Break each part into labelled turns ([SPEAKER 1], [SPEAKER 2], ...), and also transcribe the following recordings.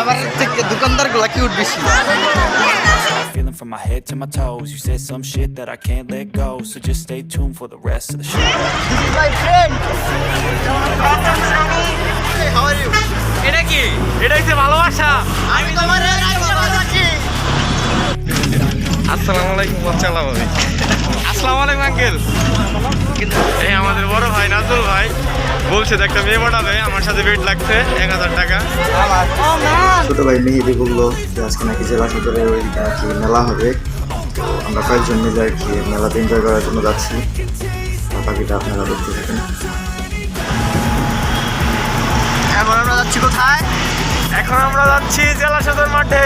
[SPEAKER 1] আমার থেকে দোকানদারগুলা কিউট বেশি
[SPEAKER 2] Feeling from my head to my toes. You said some shit that I can't let go. So just stay tuned for the rest of the show.
[SPEAKER 1] My friend how are you
[SPEAKER 3] এটা কি এটা হচ্ছে ভালোবাসা
[SPEAKER 1] আমি তোমার ভালোবাসি
[SPEAKER 3] আসসালামু আলাইকুম বাচ্চালা ভাবি আসসালামু আলাইকুম আঙ্কেল এই আমাদের বড় ভাই নাজুল ভাই বলছে একটা মেয়ে পাঠাবে আমার সাথে বেড লাগছে এক হাজার টাকা।
[SPEAKER 4] ছোট ভাই মেহেদি বলল যে আজকে নাকি জেলা সদরে ওই কি মেলা হবে। তো আমরা কয়েকজন মিলে আর কি মেলাতে এনজয় করার জন্য যাচ্ছি। বাকিটা আপনারা দেখতে থাকেন।
[SPEAKER 1] এখন আমরা যাচ্ছি কোথায়?
[SPEAKER 3] এখন আমরা যাচ্ছি জেলা সদর মাঠে।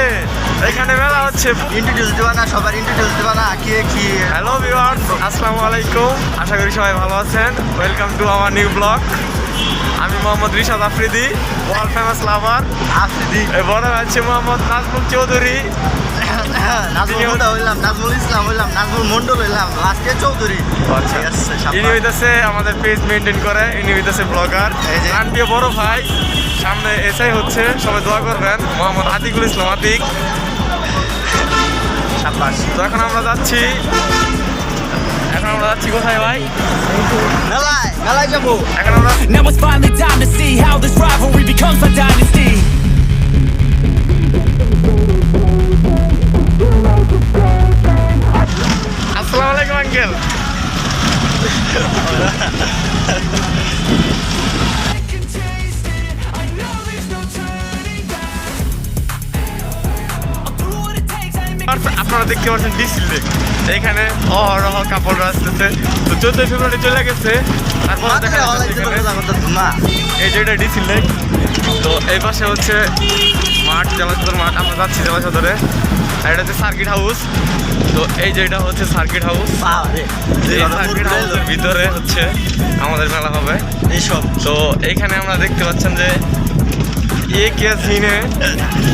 [SPEAKER 3] এখানে মেলা হচ্ছে।
[SPEAKER 1] ইন্ট্রোডিউস দিবা না সবার ইন্ট্রোডিউস দিবা না কি কি
[SPEAKER 3] হ্যালো ভিউয়ার্স আসসালামু আলাইকুম। আশা করি সবাই ভালো আছেন। ওয়েলকাম টু আমার নিউ ব্লগ আমি Mohammad Rishad Afridi world famous lover
[SPEAKER 1] Afridi.
[SPEAKER 3] বড় আছে মোহাম্মদ নাজমুল চৌধুরী।
[SPEAKER 1] নাজমুল হুদা হইলাম নাজমুল ইসলাম হইলাম নাজমুল মন্ডল হইলাম চৌধুরী।
[SPEAKER 3] আচ্ছা। ইনি হইতেছে আমাদের পেজ মেনটেন করে ইনি হইতেছে ব্লগার আন্টিও বড় ভাই সামনে এসআই হচ্ছে সবাই দোয়া করবেন। মোহাম্মদ আতিকুল ইসলাম আতিক। তো এখন আমরা যাচ্ছি এখন আমরা যাচ্ছি কোথায় ভাই?
[SPEAKER 1] মেলায়
[SPEAKER 5] Now it's finally time to see how this rivalry becomes my dynasty.
[SPEAKER 3] আসসালামু আলাইকুম আঙ্কেল আপনারা দেখতে পাচ্ছেন ডিসিল লেক এখানে অহরহ কাপড় আসতেছে। তো চোদ্দই ফেব্রুয়ারি চলে গেছে। তারপর দেখা এই যে এটা ডিসিল লেক তো এই পাশে হচ্ছে মাঠ জেলা সদর মাঠ। আমরা যাচ্ছি জেলা সদরে আর এটা হচ্ছে সার্কিট হাউস তো এই যে এটা হচ্ছে সার্কিট হাউস সার্কিট হাউসের ভিতরে হচ্ছে আমাদের মেলা হবে।
[SPEAKER 1] এইসব
[SPEAKER 3] তো এইখানে আমরা দেখতে পাচ্ছেন যে এ কে সিনে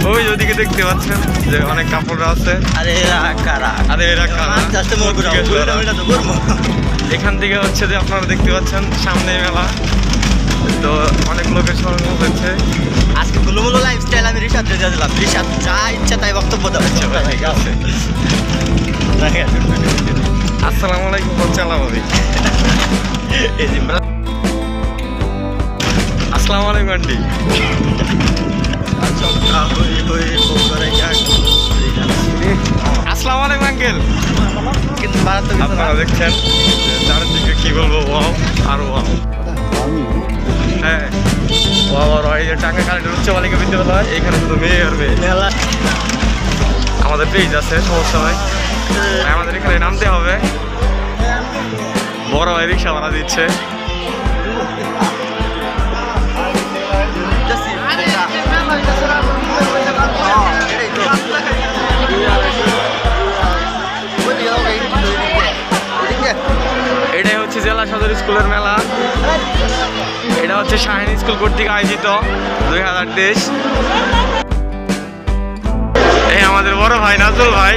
[SPEAKER 3] ওই ওদিকে দেখতে পাচ্ছেন যে অনেক কাপড়রা আছে
[SPEAKER 1] আরে এরা কারা
[SPEAKER 3] আরে এরা কারা? এখান থেকে হচ্ছে যে আপনারা দেখতে পাচ্ছেন সামনে মেলা। তো অনেক লোকের সমাগম হচ্ছে
[SPEAKER 1] আজকে গুলুমুলু লাইফস্টাইল আমি রিসাদ দিয়ে দিলাম রিসাদ যা ইচ্ছা তাই বক্তব্য দেওয়া
[SPEAKER 3] আচ্ছা ভাই, ঠিক আছে। আসসালামু আলাইকুম চালা ভাবি
[SPEAKER 1] এই যে আমরা-
[SPEAKER 3] আসসালামু আলাইকুম আন্টি। আসসালামু আলাইকুম আঙ্কেল।
[SPEAKER 1] কিন্তু
[SPEAKER 3] আপনারা দেখছেন চারিদিকে কি বলব ওয়াও আর ওয়াও। হ্যাঁ ওয়াও আর ওয়াও। এই যে টাকা কারেন্টের উচ্চ বালিকা বিদ্যালয় এখানে শুধু মেয়ে আর মেয়ে। আমাদের পেজ আছে সমস্যা নাই। আমাদের এখানে নামতে হবে। বড় ভাই রিক্সা ভাড়া দিচ্ছে। স্কুলের মেলা। এটা হচ্ছে শাহিন স্কুল কর্তৃক আয়োজিত দুই হাজার তেইশ। এই আমাদের বড় ভাই নাজুল ভাই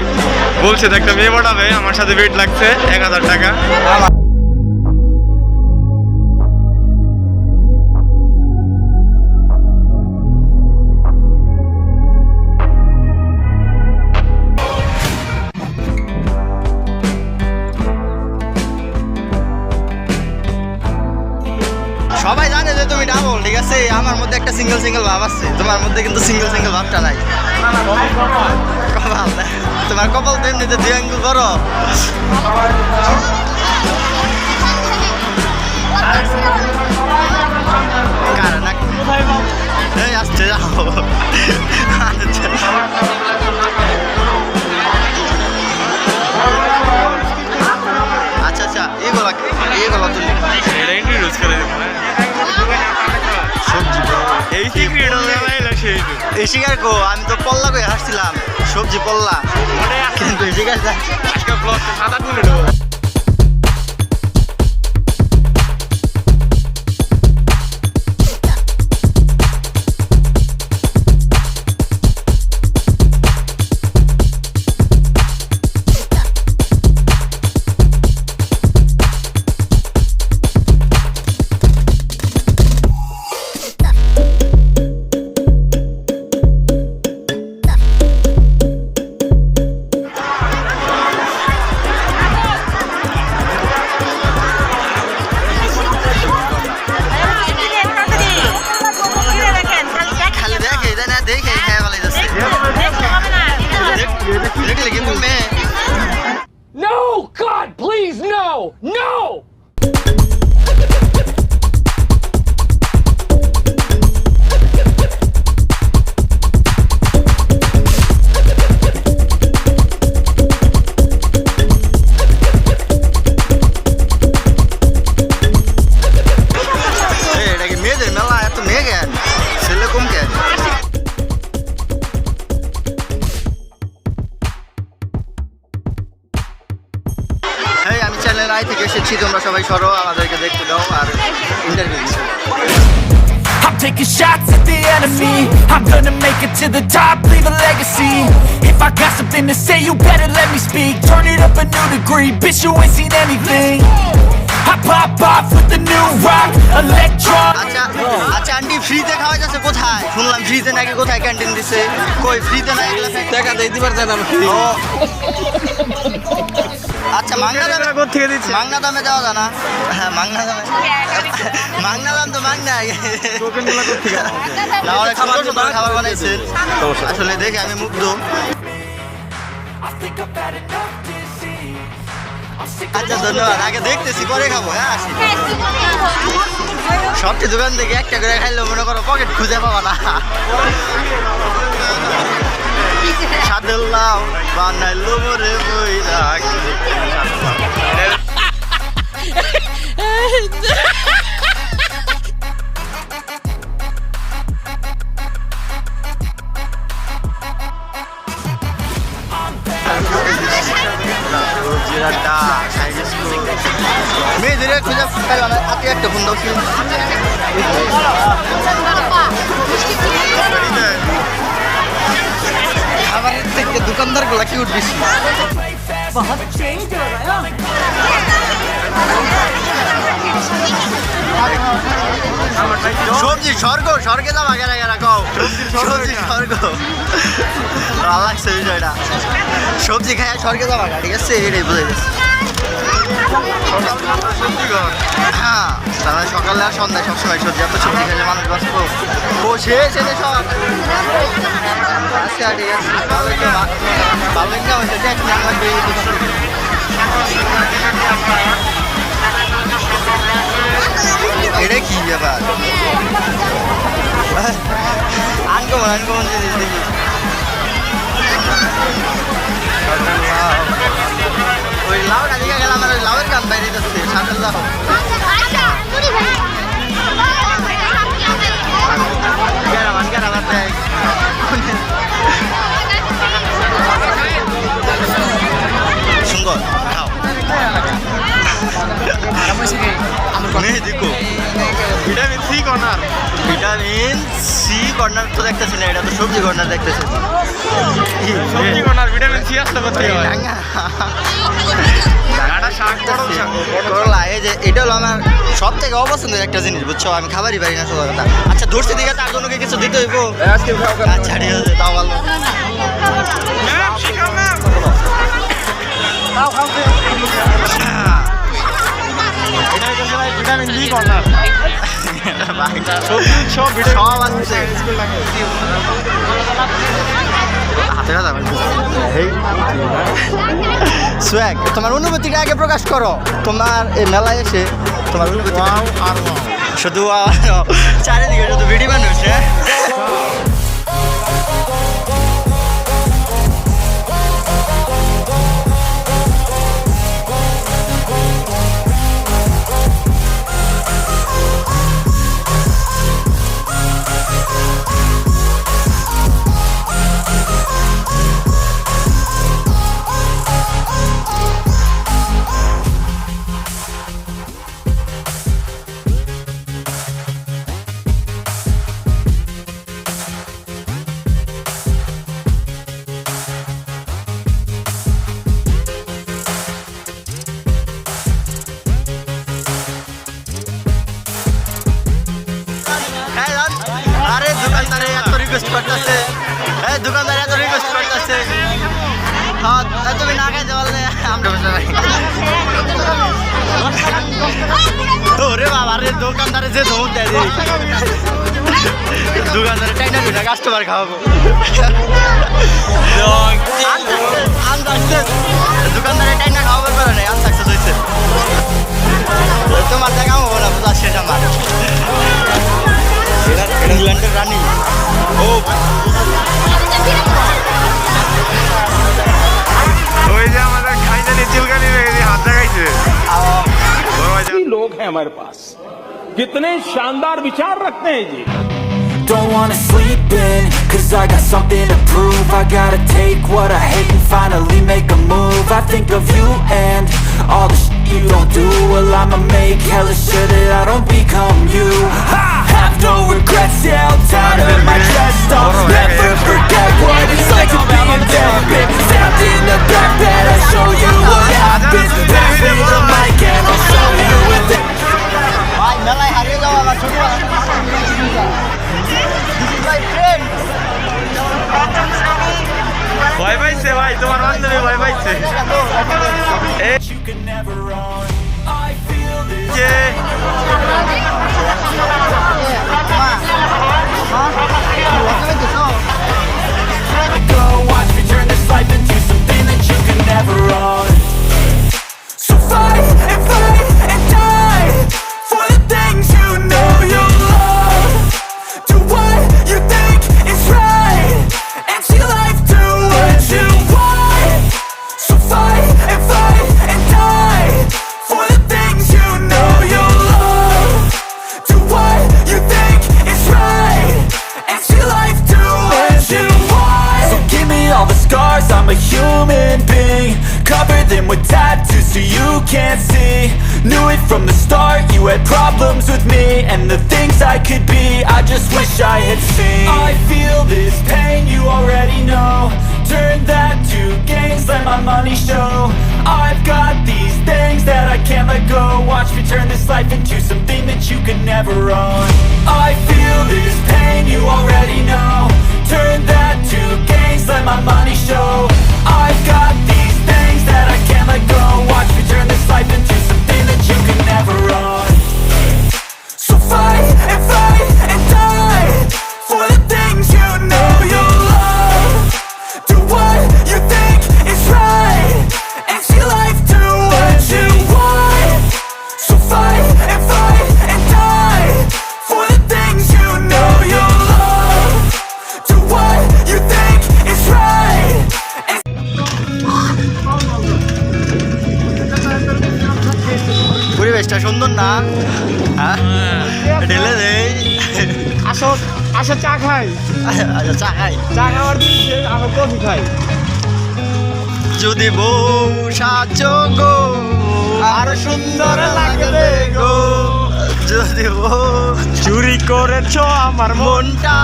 [SPEAKER 3] বলছে একটা মেয়ে পাঠাবে, আমার সাথে বেড লাগছে এক হাজার টাকা।
[SPEAKER 1] মধ্যে একটা সিঙ্গেল সিঙ্গেল ভাব আছে। তোমার মধ্যে কিন্তু সিঙ্গেল সিঙ্গেল ভাবটা নাই। কপাল। তোমার কপাল তো এমনিতে দুই আঙ্গুল বড়। কারণ আসছে, যাও। আচ্ছা শিকার গো আমি তো পল্লা করে হাসছিলাম সবজি পল্লা। কিন্তু শিকার যা- আই তোমরা সবাই সরো আমাদেরকে দেখতে দাও আর interview
[SPEAKER 5] I'm taking shots at the enemy. I'm gonna make it to the top, leave a legacy. If I got something to say, you better let me speak. Turn it up a new degree, bitch, you ain't seen anything. Pop off with the new rock, electron.
[SPEAKER 1] আচ্ছা আচ্ছা aunty ফ্রিতে খাওয়া যাচ্ছে কোথায়? শুনলাম ফ্রিতে নাকি কোথায় ক্যান্টিন দিছে। কই ফ্রিতে না এগুলা টাকা দেই দিবার জানা আচ্ছা মাংনা দামে
[SPEAKER 3] থেকে দিচ্ছে?
[SPEAKER 1] মাংনা দামে দেওয়া জানা। হ্যাঁ মাংনা দামে। মাংনা দাম তো মাংনা না অনেক সুন্দর সুন্দর খাবার বানাইছে। আসলে দেখে আমি মুগ্ধ।
[SPEAKER 5] I think I've had enough
[SPEAKER 1] আচ্ছা ধন্যবাদ। আগে দেখতেছি পরে খাব হ্যাঁ আসি। সবটি দোকান থেকে একটা করে খাইলে মনে করো পকেট খুঁজে পাবা না। সাদুল্লাহ বানাইলো মরে বই মেয়েদের খুঁজে পেলাম হাতে একটা ফোন দাও? খাবারের থেকে দোকানদারগুলা কি উঠ বেশি সবজি স্বর্গ স্বর্গে যাবা গেরা গেরা কও। সবজি স্বর্গ ভালো লাগছে বিষয়টা সবজি খায় স্বর্গে যাবা গা, ঠিক আছে? এটাই বুঝে গেছে। হ্যাঁ সকালে আর সন্ধ্যায় সবসময় সবজি এত সবজি খেলে মানুষ বাঁচব ও শেষ এনে সব। আচ্ছা ঠিক আছে। ভালো একটা ভালো একটা হয়েছে দেখ এটা কি ব্যাপার? আনকমন আনকমন জিনিস দেখি। ওই লাউটা দিকে গেলাম আর ওই লাউয়ের গান বাইরে যাচ্ছে সাঁতার লাউ দেখ সুন্দর খাও মেহেদিকো
[SPEAKER 3] vitamin C corner
[SPEAKER 1] vitamin C corner তো দেখতেছি না এটা তো সবজি কর্নার দেখতেছি
[SPEAKER 3] সবজি কর্নার ভিটামিন সি আসতে শাক
[SPEAKER 1] করলা এই যে এটা হলো আমার সব থেকে অপছন্দের একটা জিনিস বুঝছ? আমি খাবারই পারি না কথা। আচ্ছা ধরছি দিকে তার জন্য কি কিছু দিতে হইব? আচ্ছা ঠিক আছে তাও ভালো।
[SPEAKER 3] ভিটামিন বি কর্নার সবজি সব ভিটামিন
[SPEAKER 1] সব আছে হাতে কথা সোয়াগ তোমার অনুভূতিটা আগে প্রকাশ করো। তোমার এই মেলায় এসে তোমার অনুভূতি শুধু চারিদিকে শুধু ভিডিও মানুষ করতেছে। এই দোকানদারে এত রিকোয়েস্ট করতেছে। তুমি না খাইতে পারলে আমরা বসে ওরে বাবা রে, দোকানদারে যে ধমক দেয় দোকানদারে টাইনা দুটা কাস্টমার খাওয়াবো। দোকানদারে টাইনা খাওয়াবার পারে নাই, আনসাকসেস
[SPEAKER 6] जी लोग हैं हमारे पास। कितने शानदार विचार रखते हैं जी।
[SPEAKER 5] Don't wanna sleep in, cause I got something to prove. I gotta take what I hate and finally make a move. I think of you and all the shit you don't do. Well I'ma make hella sure that I don't become you. I have no regrets, yeah, I'll tie up my chest. I'll never forget what it's like to be a dead bitch Stabbed in the back, that I show you what happens Pass me the mic and I'll show you with it
[SPEAKER 1] ভাই মেলায় হারিয়ে যাওয়া আমার ছোটবেলা ভাই friend
[SPEAKER 3] ভয় পাইছে ভাই তোমার বান্ধবী ভয় পাইছে
[SPEAKER 5] You can never run I feel this
[SPEAKER 3] যে
[SPEAKER 5] go Watch me turn this life into something that you can never run A human being. Cover them with tattoos so you can't see. Knew it from the start, you had problems with me. And the things I could be, I just wish I had seen. I feel this pain, you already know. Turn that to gains, let my money show. I've got these things that I can't let go. Watch me turn this life into something that you could never own. I feel this pain, you already know. Turn that to gains, let my money show. I've got these
[SPEAKER 6] আসো আসো চা খাই।
[SPEAKER 1] আচ্ছা চা খাই।
[SPEAKER 6] চা খাওয়ার দিন আমরা কফি খাই।
[SPEAKER 1] যদি বউ সাজ গো আরও সুন্দর লাগবে গো। যদি বউ
[SPEAKER 6] চুরি করেছ আমার
[SPEAKER 1] মনটা।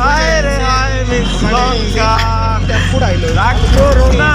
[SPEAKER 6] হায় রে হায় মিস লঙ্কা রাগ করো না।